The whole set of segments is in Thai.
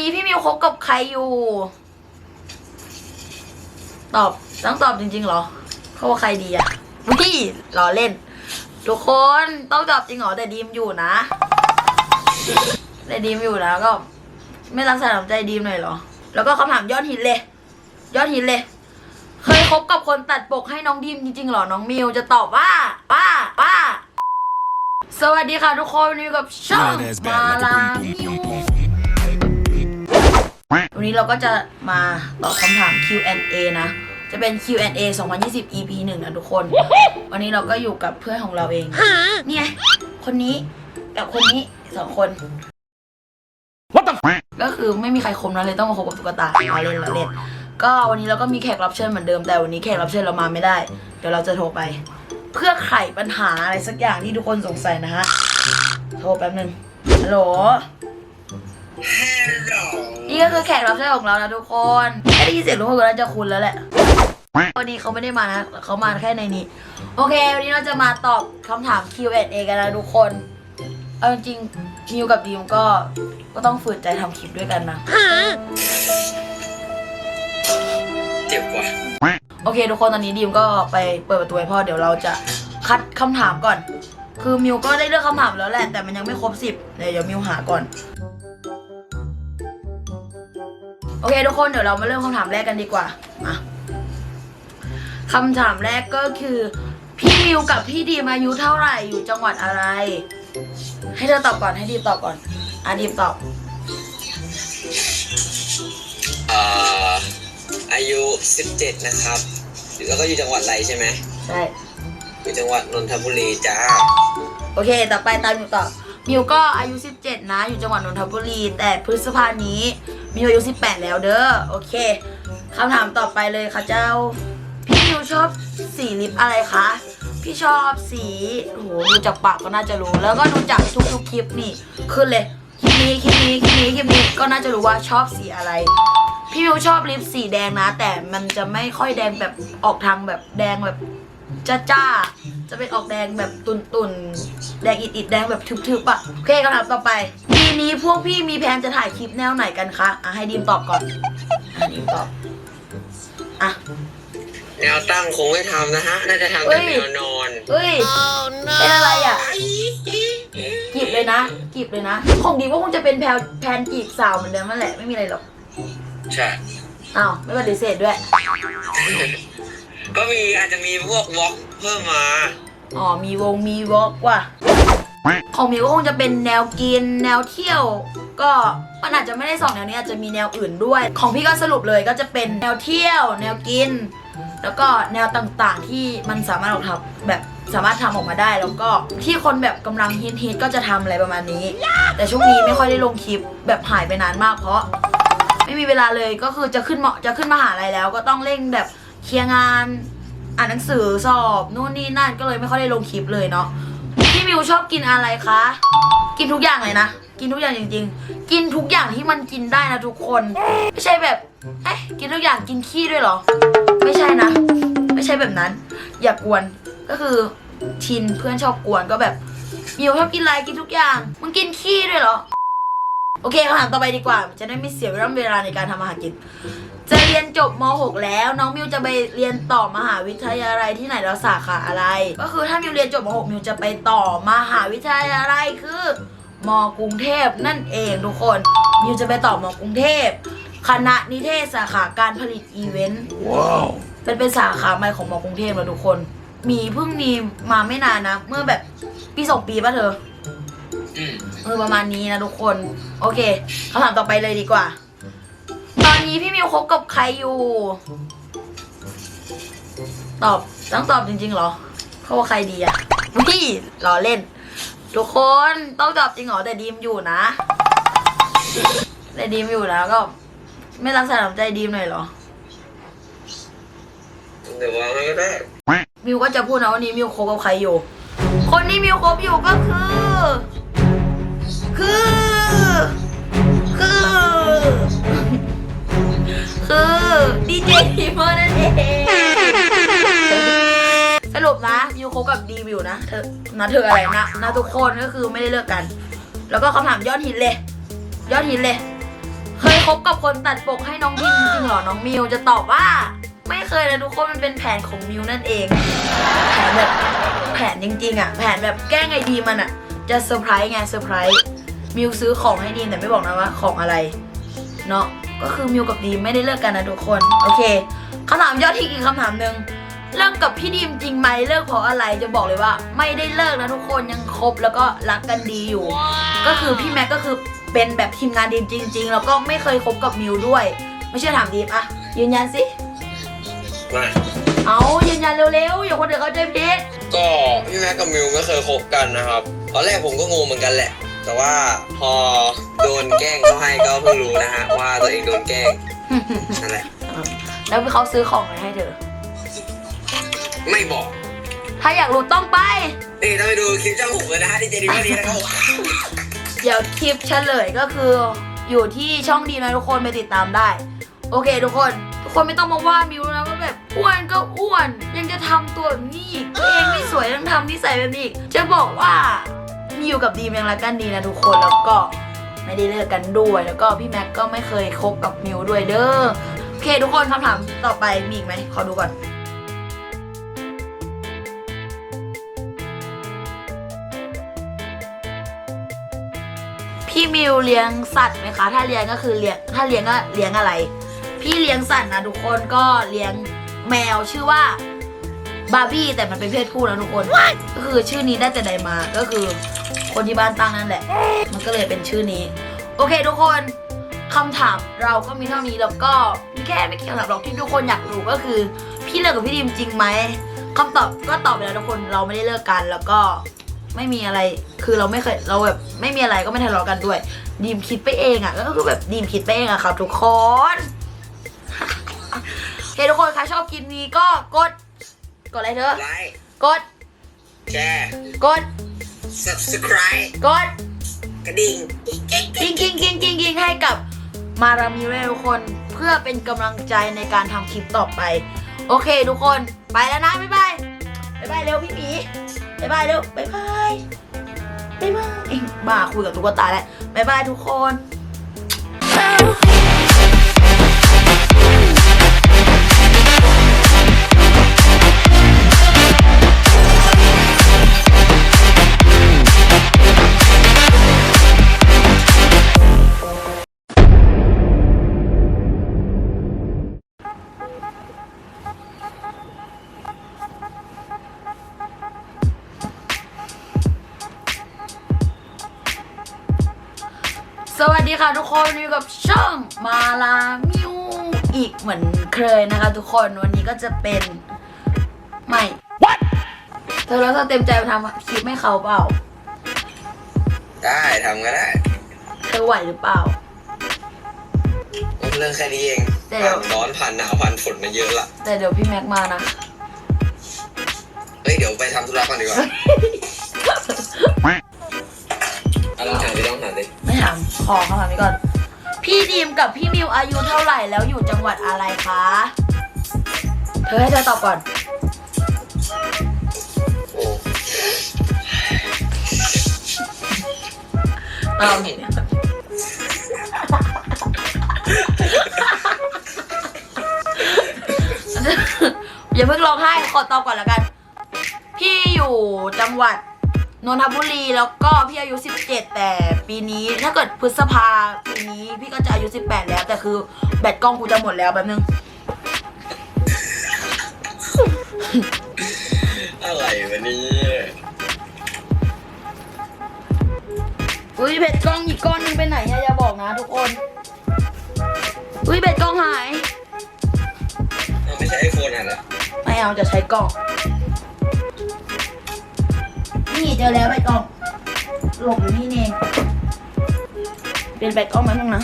นี้พี่มิวคบกับใครอยู่ ตอบต้องตอบจริงๆเหรอเขาว่าใครดีอะพี่รอเล่น ทุกคนต้องตอบจริงเหรอแต่ดีมอยู่นะแต่ดีมอยู่นะก็ ไม่รักษาน้ำใจดีมหน่อยเหรอ แล้วก็คำถามยอดฮิตเลย ยอดฮิตเลย เคยคบกับคนตัดปกให้น้องดีมจริงๆเหรอน้องมิวจะตอบว่าว่าว่าสวัสดีค่ะทุกคนวันนี้กับช่องมาลามิว วันนี้เราก็จะมาตอบคำถาม Q&A นะ จะเป็น Q&A 2020 EP หนึ่งนะทุกคน วันนี้เราก็อยู่กับเพื่อนของเราเองนี่ไงคนนี้กับคนนี้สองคน What the? ก็คือไม่มีใครคมนะเลยต้องมาคบกับตุ๊กตาเราเล่นเราเล่น ก็วันนี้เราก็มีแขกรับเชิญเหมือนเดิมแต่วันนี้แขกรับเชิญเรามาไม่ได้ เดี๋ยวเราจะโทรไป เพื่อไขปัญหาอะไรสักอย่างที่ทุกคนสงสัยนะฮะ โทรแป๊บนึงฮัลโหล นี่ก็คือแขกรับเชิญของเรานะทุกคนแค่ได้ยินเสียงทุกคนก็น่าจะคุ้นแล้วแหละ วันนี้เขาไม่ได้มานะเขามาแค่ในนี้ โอเค วันนี้เราจะมาตอบคำถาม Q&A กันนะทุกคน เอาจริงๆมิวกับดีมก็ก็ต้องฝืนใจทำคลิปด้วยกันนะ เจ็บว่ะโอเค ทุกคนตอนนี้ดีมก็ไปเปิดประตูให้พ่อเดี๋ยวเราจะคัดคำถามก่อน คือมิวก็ได้เลือกคำถามแล้วแหละแต่มันยังไม่ครบสิบเดี๋ยวเดี๋ยวมิวหาก่อน โอเคทุกคนเดี๋ยวเรามาเริ่มคำถามแรกกันดีกว่ามาคำถามแรกก็คือ พี่มิวกับพี่ดีมอายุเท่าไหร่อยู่จังหวัดอะไร ให้เธอตอบก่อนให้ดีมตอบก่อนอะดีมตอบเอ่ออายุ 17 นะครับ แล้วก็อยู่จังหวัดอะไรใช่ไหมใช่อยู่จังหวัดนนทบุรีจ้า โอเค ต่อไปตามมิวต่อมิวก็อายุ 17 นะ อยู่จังหวัดนนทบุรี แต่พฤษภานี้ มิวอายุ18 แล้วเด้อโอเคคำถามต่อไปเลยค่ะเจ้า พี่มิวชอบสีลิปอะไรคะพี่ชอบสีโอ้โหดูจากปากก็น่าจะรู้ แล้วก็ดูจากทุกๆคลิปนี่ขึ้นเลยคลิปนี้คลิปนี้คลิปนี้คลิปนี้ก็น่าจะรู้ว่าชอบสีอะไร พี่มิวชอบลิปสีแดงนะ แต่มันจะไม่ค่อยแดงแบบออกทางแบบแดงแบบ จ้าจ้าๆจะเป็นออกแดงแบบตุนตุนๆแดงอิดอิดๆแดงแบบทึบๆอะโอเคคำถามต่อไปปีนี้พวกพี่มีแผนจะถ่ายคลิปแนวไหนกันคะอะให้ดีมตอบก่อนอะดีมตอบอะแนวตั้งคงไม่ทำนะฮะ น่าจะทำเฮ้แต่ยแนวนอนเฮ้ยเป็นอะไรอะกีบเลยนะกีบเลยนะของดีมก็คงจะเป็นแพลแพนจีบสาวเหมือนเดิมนั่นแหละไม่มีอะไรหรอกใช่อ้าวไม่ปฏิเสธด้วย ก็มีอาจจะมีพวกวอล์กเพิ่มมา อ๋อมีวงมีวอล์กว่ะ ของมิวก็คงจะเป็นแนวกินแนวเที่ยว ก็มันอาจจะไม่ได้สองแนวนี้อาจจะมีแนวอื่นด้วย ของพี่ก็สรุปเลยก็จะเป็นแนวเที่ยว แนวกิน แล้วก็แนวต่างๆที่มันสามารถออกทำแบบสามารถทำออกมาได้แล้วก็ที่คนแบบกำลังฮิตฮิตๆก็จะทำอะไรประมาณนี้ แต่ช่วงนี้ไม่ค่อยได้ลงคลิปแบบหายไปนานมากเพราะ ไม่มีเวลาเลยก็คือจะขึ้นเมจะขึ้นมหาลัยแล้วก็ต้องเร่งแบบ เคลียร์งานอ่านหนังสือสอบนู่นนี่นั่นก็เลยไม่ค่อยได้ลงคลิปเลยเนาะพี่มิวชอบกินอะไรคะ กินทุกอย่างเลยนะ กินทุกอย่างจริง ๆ กินทุกอย่างที่มันกินได้นะทุกคน ไม่ใช่แบบเอ๊ะกินทุกอย่างกินขี้ด้วยเหรอ ไม่ใช่นะ ไม่ใช่แบบนั้น อย่ากวนก็คือชินเพื่อนชอบกวนก็แบบมิวชอบกินอะไรกินทุกอย่างมึงกินขี้ด้วยเหรอ โอเคคำถามต่อไปดีกว่า จะได้ไม่เสียเวลาเวลาในการทำอาหารกิน จะเรียนจบม .6 แล้ว น้องมิวจะไปเรียนต่อมหาวิทยาลัยที่ไหนแล้วสาขาอะไร ก็คือถ้ามิวเรียนจบม .6 มิวจะไปต่อมหาวิทยาลัยคือมกรุงเทพนั่นเองทุกคน มิวจะไปต่อมกรุงเทพคณะนิเทศสาขาการผลิตอีเวนต์ Wow. เป็นเป็นสาขาใหม่ของมกรุงเทพแล้วทุกคน มีเพิ่งมีมาไม่นานนะ เมื่อแบบปีสองปีป่ะเธออืม เออประมาณนี้นะทุกคน โอเคคำถามต่อไปเลยดีกว่า ตอนนี้พี่มิวคบกับใครอยู่ ตอบต้องตอบจริงๆเหรอเขาว่าใครดีอะพี่รอเล่น ทุกคนต้องตอบจริงเหรอแต่ดีมอยู่นะ แต่ดีมอยู่นะก็ ไม่รักษาน้ำใจดีมหน่อยเหรอเดี๋ยววางไว้ก็ได้มิวก็จะพูดนะวันนี้มิวคบกับใครอยู่ คนที่มิวคบอยู่ก็คือ คือ คือ คือดีเจทีเมอร์นั่นเองสรุปนะมิวคบกับดีมิวนะเธอนะเธออะไรนะนะทุกคนก็คือไม่ได้เลิกกัน แล้วก็คำถามยอดฮิตเลย ยอดฮิตเลย เคยคบกับคนตัดปกให้น้องพิมจริงเหรอน้องมิวจะตอบว่า ไม่เคยเลยทุกคนมันเป็นแผนของมิวนั่นเองแผนแบบแผนจริงๆอะแผนแบบแกล้งไอดีมันอะจะเซอร์ไพรส์ไงเซอร์ไพรส์ มิวซื้อของให้ดีมแต่ไม่บอกนะว่าของอะไร เนาะก็คือมิวกับดีมไม่ได้เลิกกันนะทุกคน โอเคคำถามยอดทิกอีกคำถามหนึ่งเลิกกับพี่ดีมจริงไหมเลิกเพราะอะไรจะบอกเลยว่า ไม่ได้เลิกนะทุกคนยังคบแล้วก็รักกันดีอยู่ ก็คือพี่แม็กก็คือเป็นแบบทีมงานดีมจริง ๆ แล้วก็ไม่เคยคบกับมิวด้วย ไม่เชื่อถามดีมอะยืนยันสิมาเอายืนยันเร็วๆอย่าคนเดียวเขาใจผิดก็พี่แม็กกับมิวไม่เคยคบกันนะครับตอนแรกผมก็งงเหมือนกันแหละ แต่ว่าพอโดนแกล้งเขาให้ก็เพิ่งรู้นะฮะว่าตัวเองโดนแกล้งนั่นแหละแล้วเขาซื้อของอะไรให้เธอ ไม่บอก ถ้าอยากรู้ต้องไป นี่ต้องไปดูคลิปช่องผมเลยนะฮะที่เจดีพีนะครับผมเดี๋ยวคลิปเฉลยก็คืออยู่ที่ช่องดีนะทุกคนไปติดตามได้ โอเค ทุกคนทุกคนไม่ต้องมาว่ามิวนะว่าแบบอ้วนก็อ้วนยังจะทำตัวแบบนี้อีกตัวเองไม่สวยต้องทำนิสัยแบบนี้อีกจะบอกว่า มิวกับดีมยังรักกันดีนะทุกคนแล้วก็ไม่ได้เลิกกันด้วย แล้วก็พี่แม็กก็ไม่เคยคบกับมิวด้วยเด้อโอเค ทุกคนคำถามต่อไปมีอีกไหมขอดูก่อนพี่มิวเลี้ยงสัตว์ไหมคะ ถ้าเลี้ยงก็คือเลี้ยง ถ้าเลี้ยงก็เลี้ยงอะไร พี่เลี้ยงสัตว์นะทุกคนก็เลี้ยงแมวชื่อว่า บาร์บี้แต่มันเป็นเพศผู้นะทุกคนก็คือชื่อนี้ได้แต่ใดมาก็คือคนที่บ้านตั้งนั่นแหละ มันก็เลยเป็นชื่อนี้ โอเคทุกคนคำถามเราก็มีเท่านี้แล้วก็มีแค่ไม่กี่คำถามหรอกที่ทุกคนอยากรู้ก็คือ พี่เลิกกับพี่ดิมจริงไหมคำตอบก็ตอบไปแล้วทุกคนเราไม่ได้เลิกกันแล้วก็ไม่มีอะไรคือเราไม่เคยเราแบบไม่มีอะไรก็ไม่ทะเลาะกันด้วย ดีมคิดไปเองอะ่ะก็คือแบบดีมคิดไปเองอะครับ ทุกคนเฮ้ยทุกคนใครชอบคลิปนี้ก็กด กดอะไรเถอะ ไลค์กด แชร์กด subscribe กดกระดิ่งกิ้งกิ้งกิ้งกิ้งกิ้งให้กับมารามิเรทุกคนเพื่อเป็นกำลังใจในการทำคลิปต่อไป โอเคทุกคนไปแล้วนะ บ๊ายบาย บ๊ายบายเร็วพี่หมีบ๊ายบายเร็วบ๊ายบายบ๊ายบายบ้าคุยกับตุ๊กตาแล้วบ๊ายบายทุกคน สวัสดีค่ะทุกคนอยู่กับช่องมาลามิวอีกเหมือนเคยนะคะ ทุกคนวันนี้ก็จะเป็นไม่ What? เธอแล้วเธอเต็มใจไปทำคลิปให้เขาเปล่า ได้ทำก็ได้เธอไหวหรือเปล่าผมเรื่องแค่นี้เองเดี๋ยวผ่านร้อนผ่านหนาวผ่านฝนมาเยอะละแต่เดี๋ยวพี่แม็กมานะ เฮ้ยเดี๋ยวไปทำธุระก่อนดีกว่า ถามขอคำถามนี้ก่อน พี่ดีมกับพี่มิวอายุเท่าไหร่แล้วอยู่จังหวัดอะไรคะ เธอให้เธอตอบก่อนโอ้ตอบผิดอย่าเพิ่งร้องไห้ขอตอบก่อนแล้วกัน พี่อยู่จังหวัด นนทบุรีแล้วก็พี่อายุ 17 แต่ปีนี้ถ้าเกิดพฤษภาปีนี้พี่ก็จะอายุ 18 แล้ว แต่คือแบตกล้องกูจะหมดแล้วแป๊บนึง อะไรวะเนี่ยอุ้ยแบตกล้องอีกก้อนหนึงไปไหนอะอย่าบอกนะทุกคน อุ้ยแบตกล้องหายเอาไม่ใช่ไอโฟนอะเหรอไม่เอาจะใช้กล่อง นี่เจอแล้วแบตกล้องหลบอยู่นี่เองเป็นแบตกล้องไหมมึงนะ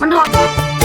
มันถอด